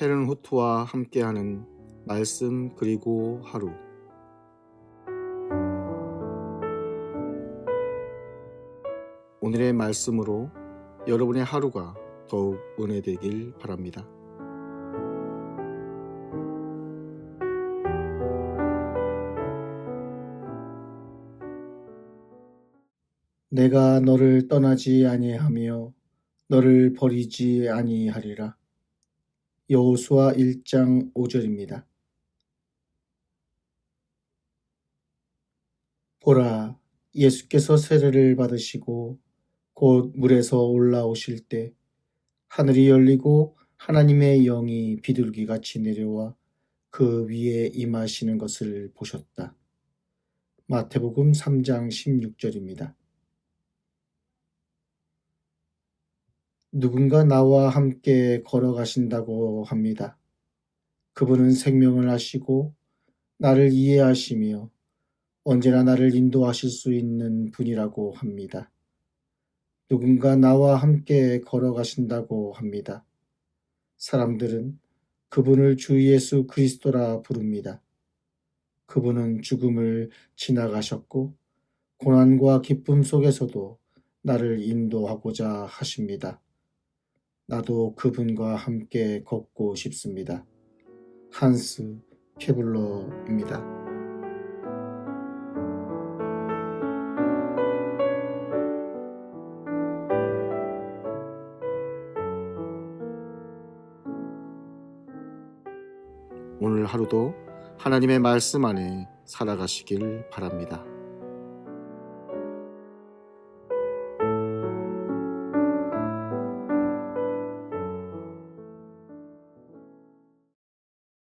헤른 후트와 함께하는 말씀 그리고 하루 오늘의 말씀으로 여러분의 하루가 더욱 은혜되길 바랍니다. 내가 너를 떠나지 아니하며 너를 버리지 아니하리라. 여호수아 1장 5절입니다. 보라, 예수께서 세례를 받으시고 곧 물에서 올라오실 때 하늘이 열리고 하나님의 영이 비둘기같이 내려와 그 위에 임하시는 것을 보셨다. 마태복음 3장 16절입니다. 누군가 나와 함께 걸어가신다고 합니다. 그분은 생명을 하시고 나를 이해하시며 언제나 나를 인도하실 수 있는 분이라고 합니다. 누군가 나와 함께 걸어가신다고 합니다. 사람들은 그분을 주 예수 그리스도라 부릅니다. 그분은 죽음을 지나가셨고 고난과 기쁨 속에서도 나를 인도하고자 하십니다. 나도 그분과 함께 걷고 싶습니다. 한스 케블러입니다. 오늘 하루도 하나님의 말씀 안에 살아가시길 바랍니다.